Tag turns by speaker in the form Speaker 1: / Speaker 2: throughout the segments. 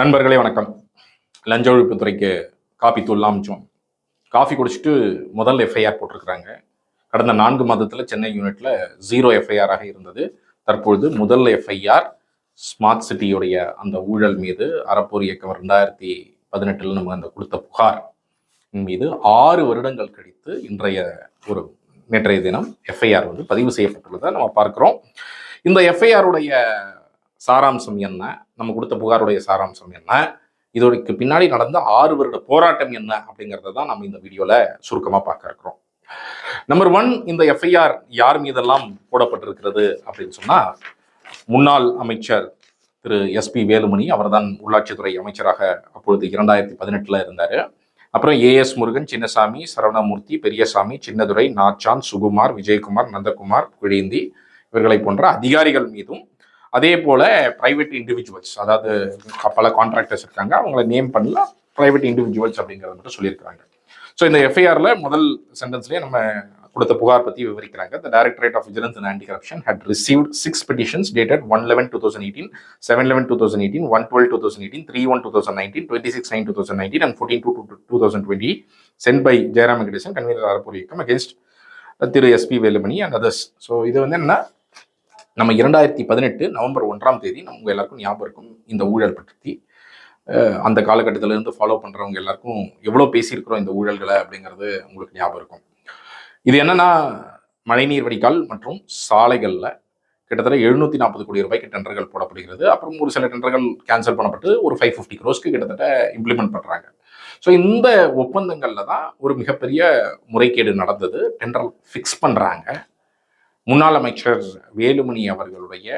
Speaker 1: நண்பர்களே வணக்கம். லஞ்ச ஒழிப்புத்துறைக்கு காப்பி தூள்லாம் அமிச்சோம். காஃபி குடிச்சிட்டு முதல் எஃப்ஐஆர் போட்டிருக்கிறாங்க. கடந்த நான்கு மாதத்தில் சென்னை யூனிட்ல ஜீரோ எஃப்ஐஆராக இருந்தது. தற்பொழுது முதல் எஃப்ஐஆர் ஸ்மார்ட் சிட்டியுடைய அந்த ஊழல் மீது அறப்போர் இயக்கம் ரெண்டாயிரத்தி பதினெட்டில் நம்ம அந்த கொடுத்த புகார் மீது ஆறு வருடங்கள் கழித்து இன்றைய ஒரு நேற்றைய தினம் எஃப்ஐஆர் வந்து பதிவு செய்யப்பட்டுள்ளதை நம்ம பார்க்குறோம். இந்த எஃப்ஐஆருடைய சாராம்சம் என்ன? நம்ம கொடுத்த புகாருடைய சாராம்சம் என்ன? இதோடைக்கு பின்னாடி நடந்த ஆறு வருட போராட்டம் என்ன? அப்படிங்கிறத தான் நம்ம இந்த வீடியோவில் சுருக்கமாக பார்க்க இருக்கிறோம். நம்பர் ஒன் இந்த எஃப்ஐஆர் யார் மீதெல்லாம் போடப்பட்டிருக்கிறது அப்படின்னு சொன்னால் முன்னாள் அமைச்சர் திரு எஸ்பி வேலுமணி அவர்தான் உள்ளாட்சித்துறை அமைச்சராக அப்பொழுது இரண்டாயிரத்தி பதினெட்டில் இருந்தார். அப்புறம் ஏஎஸ் முருகன் சின்னசாமி சரவணமூர்த்தி பெரியசாமி சின்னதுரை நாச்சான் சுகுமார் விஜயகுமார் நந்தகுமார் குழிந்தி இவர்களை போன்ற அதிகாரிகள் மீதும் அதே போல் ப்ரைவேட் இண்டிவிஜுவல்ஸ் அதாவது பல கான்ட்ராக்டர்ஸ் இருக்காங்க அவங்கள நேம் பண்ணல ப்ரைவேட் இண்டிவிஜுவல்ஸ் அப்படிங்கிறத மட்டும் சொல்லியிருக்காங்க ஸோ இந்த எஃப்ஐஆரில் முதல் சென்டென்ஸ்லேயே நம்ம கொடுத்த புகார் பற்றி விவரிக்கிறாங்க. The directorate of vigilance and anti corruption had received six petitions dated one eleven two thousand eighteen seven eleven two thousand eighteen one twelve two thousand eighteen three one two thousand nineteen twenty six nine two thousand nineteen and fourteen two two thousand twenty sent by Jayaram Venkatesan convenor Arappor Iyakkam against Thiru S P Velumani and others so இது வந்து என்ன நம்ம இரண்டாயிரத்தி பதினெட்டு November ஒன்றாம் தேதி நம்ம எல்லாருக்கும் ஞாபகம் இருக்கும். இந்த ஊழல் பற்றி. அந்த காலகட்டத்திலேருந்து ஃபாலோ பண்ணுறவங்க எல்லாருக்கும் எவ்வளோ பேசியிருக்கிறோம் இந்த ஊழல்களை அப்படிங்கிறது உங்களுக்கு ஞாபகம் இருக்கும். இது என்னென்னா மழைநீர் வடிகால் மற்றும் சாலைகளில் கிட்டத்தட்ட எழுநூற்றி நாற்பது கோடி ரூபாய்க்கு டெண்டர்கள் போடப்படுகிறது. அப்புறம் ஒரு சில டெண்டர்கள் கேன்சல் பண்ணப்பட்டு ஒரு ஃபைவ் ஃபிஃப்டி க்ரோஸ்க்கு கிட்டத்தட்ட இம்ப்ளிமெண்ட் பண்ணுறாங்க ஸோ இந்த ஒப்பந்தங்களில் தான் ஒரு மிகப்பெரிய முறைகேடு நடந்தது. டெண்டர் ஃபிக்ஸ் பண்ணுறாங்க முன்னாள் அமைச்சர் வேலுமணி அவர்களுடைய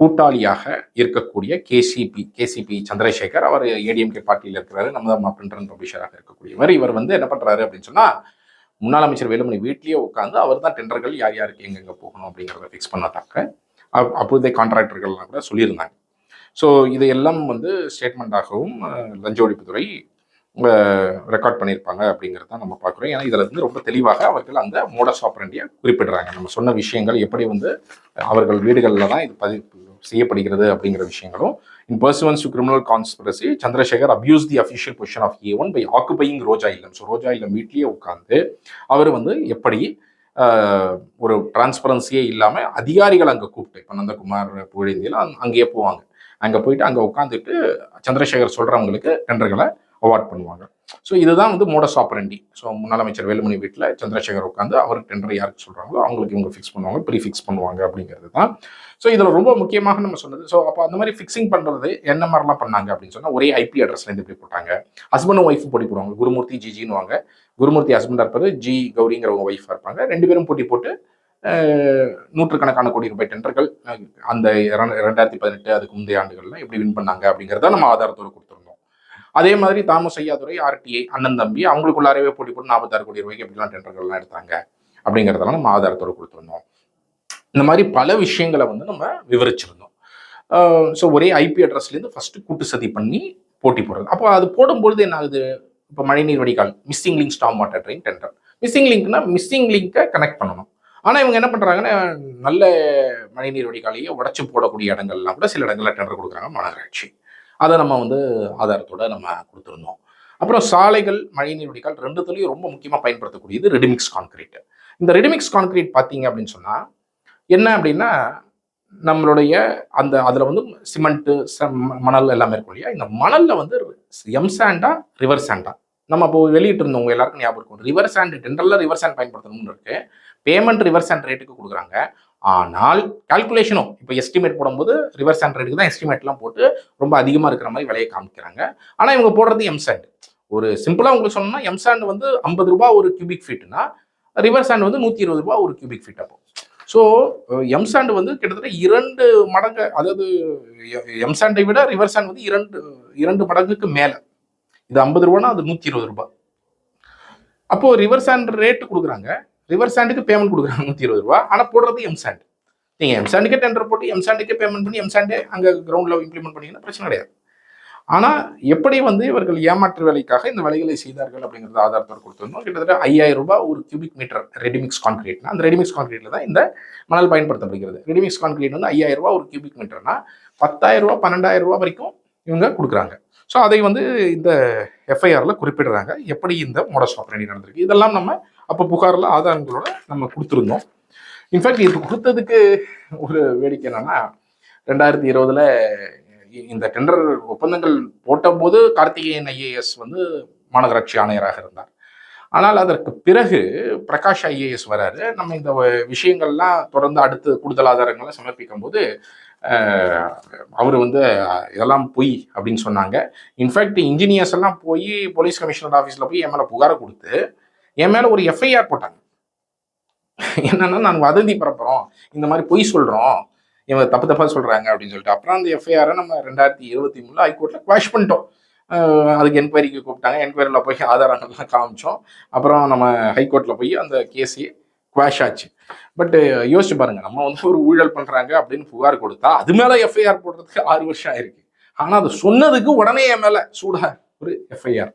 Speaker 1: கூட்டாளியாக இருக்கக்கூடிய கேசிபி கேசிபி சந்திரசேகர் அவர் ஏடிஎம்கே பார்ட்டியில் இருக்கிறாரு. நம்ம தான் பிரிண்டர் பப்ளிஷராக இருக்கக்கூடியவர். இவர் வந்து என்ன பண்ணுறாரு அப்படின்னு சொன்னால் முன்னாள் அமைச்சர் வேலுமணி வீட்லேயே உட்காந்து அவர் தான் டெண்டர்கள் யார் யாருக்கு எங்கெங்கே போகணும் அப்படிங்கிறத ஃபிக்ஸ் பண்ணதாக்க அப்- அப்பொழுதே கான்ட்ராக்டர்கள்லாம் கூட சொல்லியிருந்தாங்க. ஸோ இதையெல்லாம் வந்து ஸ்டேட்மெண்ட்டாகவும் லஞ்ச ஒழிப்புத்துறை ரெக்கார்ட் பண்ணியிருப்பாங்க அப்படிங்கிறத நம்ம பார்க்குறோம். ஏன்னா இதில் வந்து ரொம்ப தெளிவாக அவர்கள் அந்த மோடஸ் ஆப்ரண்டியை குறிப்பிடுறாங்க. நம்ம சொன்ன விஷயங்கள் எப்படி வந்து அவர்கள் வீடுகளில் தான் இது பதிவு செய்யப்படுகிறது அப்படிங்கிற விஷயங்களும் in pursuance to criminal conspiracy Chandrasekar abuse the official position of A one by occupying Roja Illam so Roja இல்லம் வீட்லேயே உட்காந்து அவர் வந்து எப்படி ஒரு டிரான்ஸ்பரன்சியே இல்லாமல் அதிகாரிகள் அங்கே கூப்பிட்டு இப்போ நந்தகுமார் புகழேந்தியில் அங்கேயே போவாங்க. அங்கே போயிட்டு அங்கே உட்காந்துட்டு சந்திரசேகர் சொல்கிறவங்களுக்கு டெண்டர்களை அவார்ட் பண்ணுவாங்க. ஸோ இதுதான் வந்து மோடஸ் ஆப்பரண்டி ஸோ முன்னாள் அமைச்சர் வேலுமணி வீட்டில் சந்திரசேகர் உட்காந்து அவருக்கு டெண்டர் யாருக்கு சொல்கிறாங்களோ அவங்களுக்கு இவங்க ஃபிக்ஸ் பண்ணுவாங்க ப்ரீ ஃபிக்ஸ் பண்ணுவாங்க அப்படிங்கிறது தான். ஸோ இதில் ரொம்ப முக்கியமாக நம்ம சொன்னது ஸோ அப்போ அந்த மாதிரி ஃபிக்ஸிங் பண்ணுறது என்ன மாதிரிலாம் பண்ணாங்க அப்படின்னு சொன்னால் ஒரே ஐபி அட்ரஸ்லேருந்து இப்படி போட்டாங்க. ஹஸ்பண்டும் ஒய்ஃபும் போட்டி போடுவாங்க குருமூர்த்தி ஜிஜின்னு வாங்க குருமூர்த்தி ஹஸ்பண்டாக இருப்பது ஜி கௌரிங்கிறவங்க ஒய்ஃபாக இருப்பாங்க. ரெண்டு பேரும் போட்டி போட்டு நூற்றுக்கணக்கான கோடி ரூபாய் டெண்டர்கள் அந்த இரண்டு- ரெண்டாயிரத்தி பதினெட்டு அதுக்கு முந்தைய ஆண்டுகளில் எப்படி வின் பண்ணாங்க அப்படிங்கிறத நம்ம ஆதாரத்தோடு கொடுத்தோம் அதே மாதிரி தாமஸ் ஐயாதுரை ஆர்டிஐ அண்ணன் தம்பி அவங்களுக்குள்ளாரவே போட்டி போட்டு நாற்பத்தாறு கோடி ரூபாய்க்கு எப்படிலாம் டெண்டர்கள்லாம் எடுத்தாங்க. அப்படிங்கிறதெல்லாம் நம்ம ஆதாரத்தோடு கொடுத்துருந்தோம். இந்த மாதிரி பல விஷயங்களை வந்து நம்ம விவரிச்சிருந்தோம். ஸோ ஒரே ஐபி அட்ரஸ்லேருந்து ஃபஸ்ட்டு கூட்டு சதி பண்ணி போட்டி போடுறது. அப்போ அது போடும்பொழுது என்ன ஆகுது? இப்போ மழைநீர் வடிகால் missing link storm water drain tender missing லிங்க்னா missing லிங்கை கனெக்ட் பண்ணணும். ஆனால் இவங்க என்ன பண்ணுறாங்கன்னா நல்ல மழைநீர் வடிகாலையே உடச்சி போடக்கூடிய இடங்கள்லாம் கூட சில இடங்களில் டெண்டர் கொடுக்குறாங்க மாநகராட்சி அதை நம்ம வந்து ஆதாரத்தோட நம்ம கொடுத்துருந்தோம். அப்புறம் சாலைகள் மழைநீர் வடிகால் ரெண்டுத்துலையும் ரொம்ப முக்கியமாக பயன்படுத்தக்கூடியது ரெடிமிக்ஸ் கான்கிரீட் இந்த ரெடிமிக்ஸ் கான்கிரீட் பார்த்தீங்க அப்படின்னு சொன்னால் என்ன அப்படின்னா நம்மளுடைய அந்த அதில் வந்து சிமெண்ட்டு மணல் எல்லாமே இருக்கும் இல்லையா? இந்த மணலில் வந்து எம் சாண்டா ரிவர் சாண்டா நம்ம இப்போ வெளியிட்டு இருந்தவங்க எல்லாருக்கும் ஞாபகம் இருக்கும். ரிவர் சாண்ட் டெண்டரில் ரிவர் சாண்ட் பயன்படுத்தணும்னு இருக்கு. பேமெண்ட் ரிவர் சாண்ட் ரேட்டுக்கு கொடுக்குறாங்க. ஆனால் கால்குலேஷனும் இப்போ எஸ்டிமேட் போடும்போது ரிவர் சாண்ட் ரேட்டுக்கு தான் எஸ்டிமேட்லாம் போட்டு ரொம்ப அதிகமாக இருக்கிற மாதிரி விலையை காமிக்கிறாங்க. ஆனால் இவங்க போடுறது எம்சாண்ட் ஒரு சிம்பிளாக உங்களுக்கு சொல்லணும்னா எம்சாண்டு வந்து ஐம்பது ரூபாய் ஒரு கியூபிக் ஃபீட்னா ரிவர் சாண்ட் வந்து நூற்றி இருபது ரூபா ஒரு கியூபிக் ஃபீட் அப்போ. ஸோ எம்சாண்டு வந்து கிட்டத்தட்ட இரண்டு மடங்கு அதாவது எம்சாண்டை விட ரிவர் சாண்ட் வந்து இரண்டு இரண்டு மடங்குக்கு மேலே. இது ஐம்பது ரூபானா அது நூற்றி இருபது ரூபா அப்போது ரிவர் ஹேண்ட் ரேட்டு கொடுக்குறாங்க. ரிவர் சாண்டுக்கு பேமெண்ட் கொடுக்குறாங்க நூற்றி இருபது ரூபா. ஆனால் போடுறது எம் சாண்ட் நீங்கள் எம் சாண்டுக்கே டெண்டர் போட்டு எம் சாண்டுக்கே பேமெண்ட் பண்ணி எம் சாண்டே அங்கே கிரவுண்டில் இம்ப்ளிமெண்ட் பண்ணிங்கன்னா பிரச்சனை கிடையாது. ஆனால் எப்படி வந்து இவர்கள் ஏமாற்று வேலைக்காக இந்த வேலைகளை செய்தார்கள் அப்படிங்கிறது ஆதாரத்தோடு கொடுத்துருந்தோம் கிட்டத்தட்ட ஐயாயிரம் ரூபாய் ஒரு கியூபிக் மீட்டர் ரெடிமிக்ஸ் கான்கிரீட்னா அந்த ரெடிமிக்ஸ் கான்கிரீட்டில் தான் இந்த மணல் பயன்படுத்தப்படுகிறது. ரெடிமிக்ஸ் கான்கிரீட் வந்து ஐயாயிரம் ரூபாய் ஒரு கியூபிக் மீட்டர்னா பத்தாயிரம் ரூபா பன்னெண்டாயிரம் ரூபாய் வரைக்கும் இவங்க கொடுக்குறாங்க. ஸோ அதை வந்து இந்த எஃப்ஐஆரில் குறிப்பிடுறாங்க. எப்படி இந்த மோடஸ் ஆப்ரேட்டி நடந்திருக்கு? இதெல்லாம் நம்ம அப்போ புகாரில் ஆதாரங்களோட நம்ம கொடுத்துருந்தோம். இன்ஃபேக்ட் இது கொடுத்ததுக்கு ஒரு வேடிக்கை என்னன்னா ரெண்டாயிரத்தி இருபதுல இந்த டெண்டர் ஒப்பந்தங்கள் போட்டபோது கார்த்திகேயன் ஐஏஎஸ் வந்து மாநகராட்சி ஆணையராக இருந்தார். ஆனால் அதற்கு பிறகு பிரகாஷ் ஐஏஎஸ் வராரு. நம்ம இந்த விஷயங்கள்லாம் தொடர்ந்து அடுத்து கூடுதல் ஆதாரங்களை சமர்ப்பிக்கும் போது அவர் வந்து இதெல்லாம் பொய் அப்படின்னு சொன்னாங்க. இன்ஃபேக்ட் இன்ஜினியர்ஸ் எல்லாம் போய் போலீஸ் கமிஷனர் ஆஃபீஸில் போய் என் மேலே புகாரை கொடுத்து என் மேலே ஒரு எஃப்ஐஆர் போட்டாங்க. என்னன்னா நான் வதந்தி பரப்புகிறோம் இந்த மாதிரி பொய் சொல்கிறோம் இவங்க தப்பு தப்பாக சொல்கிறாங்க அப்படின்னு சொல்லிட்டு. அப்புறம் அந்த எஃப்ஐஆரை நம்ம ரெண்டாயிரத்தி இருபத்தி மூணில் ஹைகோர்ட்டில் குவாஷ் பண்ணிட்டோம். அதுக்கு என்கொயரிக்கு கூப்பிட்டாங்க. என்கொயரியில் போய் ஆதாரங்கள்லாம் காமிச்சோம். அப்புறம் நம்ம ஹைகோர்ட்டில் போய் அந்த கேஸையே குவாஷ் ஆச்சு. பட்டு யோசிச்சு பாருங்கள் நம்ம வந்து ஒரு ஊழல் பண்ணுறாங்க அப்படின்னு புகார் கொடுத்தா அது மேலே எஃப்ஐஆர் போடுறதுக்கு ஆறு வருஷம் ஆயிருக்கு. ஆனால் அது சொன்னதுக்கு உடனே என் மேலே சூடா ஒரு எஃப்ஐஆர்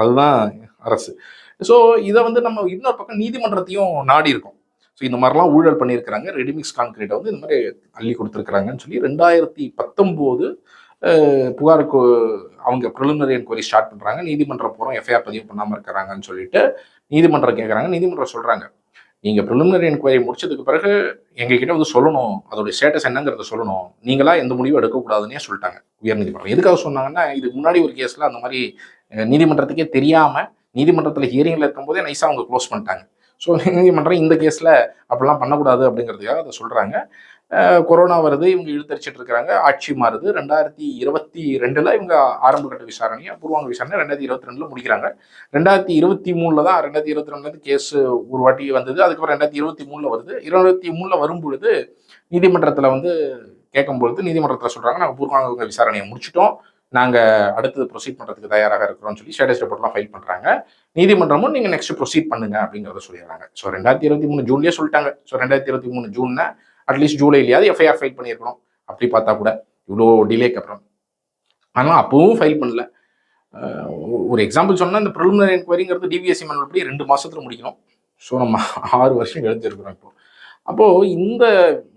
Speaker 1: அதுதான் அரசு. ஸோ இதை வந்து நம்ம இன்னொரு பக்கம் நீதிமன்றத்தையும் நாடி இருக்கோம். ஸோ இந்த மாதிரிலாம் ஊழல் பண்ணியிருக்கிறாங்க. ரெடிமிக்ஸ் கான்கிரீட்டை வந்து இந்த மாதிரி அள்ளி கொடுத்துருக்குறாங்கன்னு சொல்லி ரெண்டாயிரத்தி பத்தொம்போது புகாருக்கு அவங்க ப்ரிலிமினரி என்கொயரி ஸ்டார்ட் பண்ணுறாங்க நீதிமன்றம் போகிறோம் எஃப்ஐஆர் பதிவு பண்ணாமல் இருக்கிறாங்கன்னு சொல்லிட்டு நீதிமன்றம் கேட்குறாங்க நீதிமன்றம் சொல்கிறாங்க நீங்கள் ப்ரிலிமினரி என்கொயரி முடிச்சதுக்கு பிறகு எங்ககிட்ட வந்து சொல்லணும். அதோடைய ஸ்டேட்டஸ் என்னங்கிறத சொல்லணும். நீங்களாக எந்த முடிவும் எடுக்கக்கூடாதுன்னே சொல்லிட்டாங்க உயர்நீதிமன்றம். எதுக்காக சொன்னாங்கன்னா இதுக்கு முன்னாடி ஒரு கேஸில் அந்த மாதிரி நீதிமன்றத்துக்கே தெரியாமல் நீதிமன்றத்தில் ஹியரிங்கில் இருக்கும்போதே நைஸாக அவங்க க்ளோஸ் பண்ணிட்டாங்க. ஸோ நீதிமன்றம் இந்த கேஸில் அப்படிலாம் பண்ணக்கூடாது அப்படிங்கிறதுக்காக அதை சொல்கிறாங்க கொரோனா வருது இவங்க இழுத்தரிச்சிட்டு இருக்கிறாங்க. ஆட்சி மாறுது. ரெண்டாயிரத்தி இருபத்தி ரெண்டில் இவங்க ஆரம்ப கட்ட விசாரணையை பூர்வாங்க விசாரணை ரெண்டாயிரத்தி இருபத்தி ரெண்டில் முடிக்கிறாங்க. ரெண்டாயிரத்தி இருபத்தி மூணில் தான் ரெண்டாயிரத்தி இருபத்தி ரெண்டுலேருந்து கேஸ் ஒரு வாட்டி வந்தது. அதுக்கப்புறம் ரெண்டாயிரத்தி இருபத்தி மூணில் வருது. இருபத்தி மூணில் வரும்பொழுது நீதிமன்றத்தில் வந்து கேட்கும்பொழுது நீதிமன்றத்தில் சொல்கிறாங்க நாங்கள் பூர்வாங்க விசாரணையை முடிச்சிட்டோம். நாங்கள் அடுத்தது ப்ரொசீட் பண்ணுறதுக்கு தயாராக இருக்கிறோம்னு சொல்லி ஸ்டேட்டஸ் ரிப்போர்ட்லாம் ஃபைல் பண்ணுறாங்க நீதிமன்றமும் நீங்கள் நெக்ஸ்ட் ப்ரொசீட் பண்ணுங்க அப்படிங்கிறத சொல்லிடுறாங்க. ஸோ ரெண்டாயிரத்தி இருபத்தி மூணு ஜூன்லேயே சொல்லிட்டாங்க. ஸோ ரெண்டாயிரத்தி இருபத்தி மூணு ஜூன்னா அட்லீஸ்ட் ஜூலையிலேயாவது எஃப்ஐஆர் ஃபைல் பண்ணியிருக்கணும். அப்படி பார்த்தா கூட இவ்வளோ டிலேக்கு அப்புறம். ஆனால் அப்பவும் ஃபைல் பண்ணல. ஒரு எக்ஸாம்பிள் சொன்னால் இந்த ப்ரிலிமினரி என்கொயரிங்கிறது டிவிஎஸ்சி மேனுவல் படி ரெண்டு மாதத்தில் முடிக்கணும். ஸோ நம்ம ஆறு வருஷம் எழுதிருக்கிறோம் இப்போ. அப்போது இந்த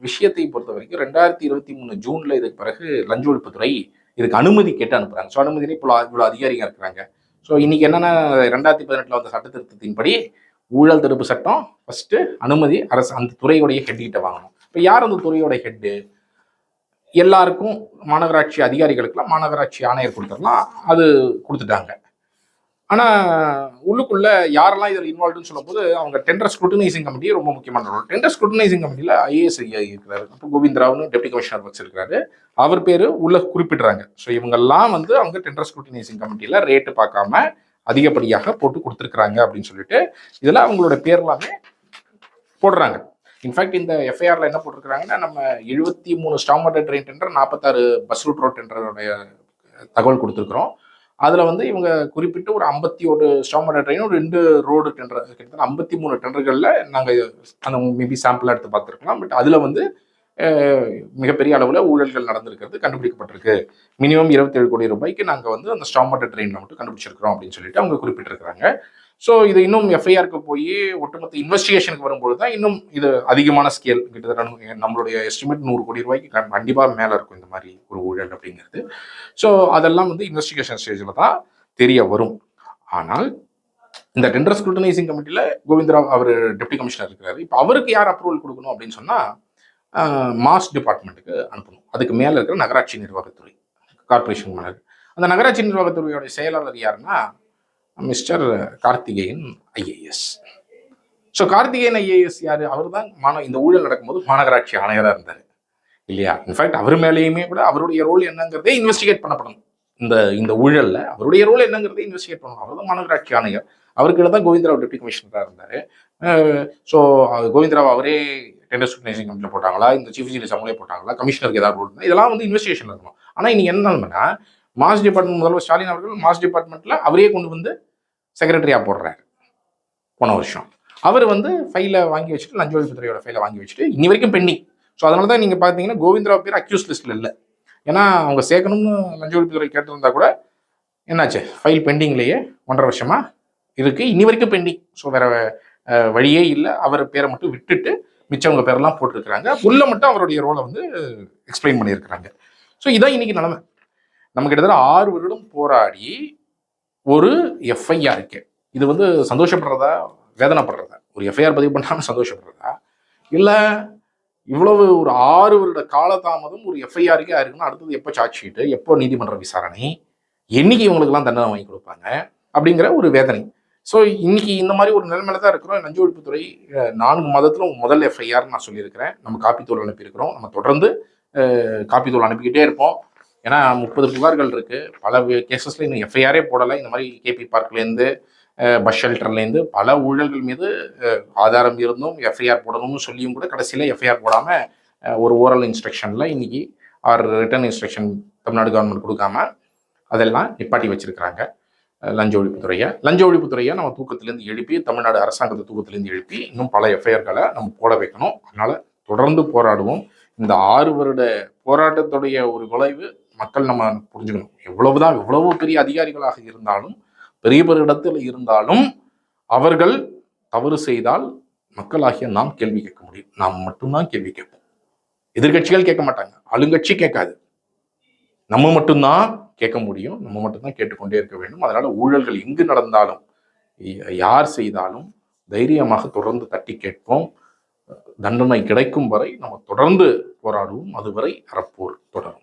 Speaker 1: விஷயத்தை பொறுத்த வரைக்கும் ரெண்டாயிரத்தி இருபத்தி மூணு ஜூனில் இதுக்கு பிறகு லஞ்ச ஒழிப்புத்துறை இதுக்கு அனுமதி கேட்டு அனுப்புகிறாங்க ஸோ அனுமதியிலே இப்போ இவ்வளோ அதிகாரிகள் இருக்கிறாங்க. ஸோ இன்னைக்கு என்னென்ன ரெண்டாயிரத்தி பதினெட்டில் வந்த சட்ட திருத்தத்தின்படி ஊழல் தடுப்பு சட்டம் ஃபஸ்ட்டு அனுமதி அரசு அந்த துறையுடைய ஹெட்கிட்ட வாங்கணும். இப்போ யார் அந்த துறையோட ஹெட்டு எல்லாருக்கும் மாநகராட்சி அதிகாரிகளுக்கெல்லாம் மாநகராட்சி ஆணையர் கொடுத்துடலாம். அது கொடுத்துட்டாங்க. ஆனால் உள்ளுக்குள்ள யாரெல்லாம் இதில் இன்வால்வ்டுன்னு சொல்லும்போது அவங்க டெண்டர் ஸ்க்ரூட்டனைசிங் கமிட்டி ரொம்ப முக்கியமான ரோல் டெண்டர் ஸ்க்ரூட்டனைசிங் கமிட்டியில் ஐஏஎஸ் இருக்கிறாரு. அப்போ கோவிந்தராவ்னு டெப்டி கமிஷனர் வச்சிருக்காரு அவர் பேர் உள்ள குறிப்பிடுறாங்க. ஸோ இவங்கெல்லாம் வந்து அவங்க டெண்டர் ஸ்க்ரூட்டனைசிங் கமிட்டியில் ரேட்டு பார்க்காம அதிகப்படியாக போட்டு கொடுத்துருக்குறாங்க அப்படின்னு சொல்லிட்டு இதில் அவங்களோட பேர் எல்லாமே போடுறாங்க இன்ஃபேக்ட் இந்த எஃப்ஐஆரில் என்ன போட்டிருக்கிறாங்கன்னா நம்ம எழுபத்தி மூணு ஸ்டாமர்டர் ட்ரெயின் டெண்டர் நாற்பத்தாறு பஸ் ரூட் ரோட் டெண்டரோடைய தகவல் கொடுத்துருக்குறோம். அதில் வந்து இவங்க குறிப்பிட்டு ஒரு ஐம்பத்தி ஒரு ஸ்டாமர்டர் ட்ரெயின் ஒரு ரெண்டு ரோடு டெண்டர் கிட்டத்தட்ட ஐம்பத்தி மூணு டெண்டர்களில் நாங்கள் அந்த மேபி சாம்பிளாக எடுத்து பார்த்துருக்கலாம். பட் அதில் வந்து மிகப்பெரிய அளவில் ஊழல்கள் நடந்திருக்கிறது கண்டுபிடிக்கப்பட்டிருக்கு. மினிமம் இருபத்தேழு கோடி ரூபாய்க்கு நாங்கள் வந்து அந்த ஸ்டாம்பர்ட் ட்ரெயினில் மட்டும் கண்டுபிடிச்சிருக்கிறோம் அப்படின்னு சொல்லிட்டு அவங்க குறிப்பிட்டிருக்கிறாங்க. ஸோ இது இன்னும் எஃப்ஐஆருக்கு போய் ஒட்டுமொத்த இன்வெஸ்டிகேஷனுக்கு வரும்போது தான் இன்னும் இது அதிகமான ஸ்கேல் கிட்டத்தட்ட நம்மளுடைய எஸ்டிமேட் நூறு கோடி ரூபாய்க்கு கண்டிப்பாக மேலே இருக்கும் இந்த மாதிரி ஒரு ஊழல் அப்படிங்கிறது. ஸோ அதெல்லாம் வந்து இன்வெஸ்டிகேஷன் ஸ்டேஜில் தான் தெரிய வரும். ஆனால் இந்த டெண்டர் ஸ்க்ரூட்டனைசிங் கமிட்டியில் கோவிந்தராவ் அவர் டெப்டி கமிஷனர் இருக்கிறாரு. இப்போ அவருக்கு யார் அப்ரூவல் கொடுக்கணும் அப்படின்னு சொன்னால் மாஸ் டிபார்ட்மெண்ட்டுக்கு அனுப்பணும். அதுக்கு மேலே இருக்கிற நகராட்சி நிர்வாகத்துறை கார்ப்பரேஷன் மேலே அந்த நகராட்சி நிர்வாகத்துறையோட செயலாளர் யாருன்னா mister Karthikeyan IAS. So Karthikeyan IAS யார்? அவர் தான் மாந இந்த ஊழல் நடக்கும்போது மாநகராட்சி ஆணையராக இருந்தார். இல்லையா? இன்ஃபேக்ட் அவர் மேலேயுமே கூட அவருடைய ரோல் என்னங்கிறதே இன்வெஸ்டிகேட் பண்ணப்படணும். இந்த இந்த ஊழலில் அவருடைய ரோல் என்னங்கிறதே இன்வெஸ்டிகேட் பண்ணணும். அவர் தான் மாநகராட்சி ஆணையர். அவர்கிட்ட தான் கோவிந்தராவ் டெப்டி கமிஷனராக இருந்தார். ஸோ கோவிந்தராவ் அவரே டெண்டர் ஸ்க்ரூட்டனைசிங் கமிட்டியில் போட்டாங்களா? இந்த சீஃப் இன்ஜினியர் அவங்களே போட்டாங்களா? கமிஷனருக்கு ஏதாவது ரோல் இதெல்லாம் வந்து இன்வெஸ்டிகேஷன் இருக்கணும். ஆனால் இன்னைக்கு என்ன நிலைமைனா மாஸ் டிபார்ட்மெண்ட் முதல்வர் ஸ்டாலின் அவர்கள் மாஸ் டிபார்ட்மெண்ட்டில் அவரே கொண்டு வந்து செக்ரட்டரியாக போடுறாரு. போன வருஷம். அவர் வந்து ஃபைலை வாங்கி வச்சுட்டு லஞ்ச ஒழிப்புத்துறையோட ஃபைலை வாங்கி வச்சுட்டு இன்னி வரைக்கும் பெண்டிங் ஸோ அதனால தான் நீங்கள் பார்த்தீங்கன்னா கோவிந்தராவ் பேர் அக்யூஸ் லிஸ்ட்டில் இல்லை. ஏன்னா அவங்க சேர்க்கணும்னு லஞ்ச ஒழிப்புத்துறை கேட்டிருந்தா கூட என்னாச்சு? ஃபைல் பெண்டிங்லேயே ஒன்றரை வருஷமாக இருக்குது இனி வரைக்கும் பெண்டிங் ஸோ வேற வழியே இல்லை. அவர் பேரை மட்டும் விட்டுட்டு மிச்சவங்க பேரெல்லாம் போட்டிருக்கிறாங்க. உள்ள மட்டும் அவருடைய ரோலை வந்து எக்ஸ்பிளைன் பண்ணியிருக்கிறாங்க. ஸோ இதான் இன்னைக்கு நிலமை. நம்ம கிட்டத்தட்ட ஆறு வருடம் போராடி ஒரு எஃப்ஐஆர் இருக்கு. இது வந்து சந்தோஷப்படுறதா வேதனைப்படுறதா? ஒரு எஃப்ஐஆர் பதிவு பண்ணாமல் சந்தோஷப்படுறதா? இல்லை இவ்வளவு ஒரு ஆறு வருட காலதாமதம் ஒரு எஃப்ஐஆருக்கே இருக்குன்னா அடுத்தது எப்போ சார்ஜ் ஷீட்டு எப்போ நீதிமன்ற விசாரணை என்னைக்கு இவங்களுக்கெல்லாம் தண்டனை வாங்கி கொடுப்பாங்க அப்படிங்கிற ஒரு வேதனை. ஸோ இன்னைக்கு இந்த மாதிரி ஒரு நிலைமையில தான் இருக்கிறோம். லஞ்ச ஒழிப்புத்துறை நான்கு மாதத்தில் முதல் எஃப்ஐஆர்னு நான் சொல்லியிருக்கிறேன். நம்ம காப்பித்தூள் அனுப்பியிருக்கிறோம். நம்ம தொடர்ந்து காப்பித்தூள் அனுப்பிக்கிட்டே இருப்போம். ஏன்னா முப்பது புகார்கள் இருக்குது பல கேசஸ்ல இன்னும் எஃப்ஐஆரே போடலை. இந்த மாதிரி கேபி பார்க்லேருந்து பஸ் ஷெல்டர்லேருந்து பல ஊழல்கள் மீது ஆதாரம் இருந்தும் எஃப்ஐஆர் போடணும்னு சொல்லியும் கூட கடைசியில் எஃப்ஐஆர் போடாமல் ஒரு ஓரல் இன்ஸ்ட்ரக்ஷனில் இன்றைக்கி or written instruction Tamil Nadu government கொடுக்காம அதெல்லாம் நிப்பாட்டி வச்சுருக்கிறாங்க. லஞ்ச ஒழிப்புத்துறையை லஞ்ச ஒழிப்புத்துறையை நம்ம தூக்கத்திலேருந்து எழுப்பி தமிழ்நாடு அரசாங்கத்தை தூக்கத்திலேருந்து எழுப்பி இன்னும் பல எஃப்ஐஆர்களை நம்ம போட வைக்கணும். அதனால் தொடர்ந்து போராடுவோம். இந்த ஆறு வருட போராட்டத்துடைய ஒரு விளைவு மக்கள் நம்ம புரிஞ்சுக்கணும். எவ்வளவுதான் எவ்வளவு பெரிய அதிகாரிகளாக இருந்தாலும் பெரிய பெரிய இடத்துல இருந்தாலும் அவர்கள் தவறு செய்தால் மக்களாகிய நாம் கேள்வி கேட்க முடியும். நாம் மட்டும்தான் கேள்வி கேட்போம். எதிர்க்கட்சிகள் கேட்க மாட்டாங்க. ஆளுங்கட்சி கேட்காது. நம்ம மட்டும்தான் கேட்க முடியும். நம்ம மட்டும்தான் கேட்டுக்கொண்டே இருக்க வேண்டும். அதனால ஊழல்கள் எங்கு நடந்தாலும் யார் செய்தாலும் தைரியமாக தொடர்ந்து தட்டி கேட்போம். தண்டனை கிடைக்கும் வரை நம்ம தொடர்ந்து போராடுவோம். அதுவரை அறப்போர் தொடரும்.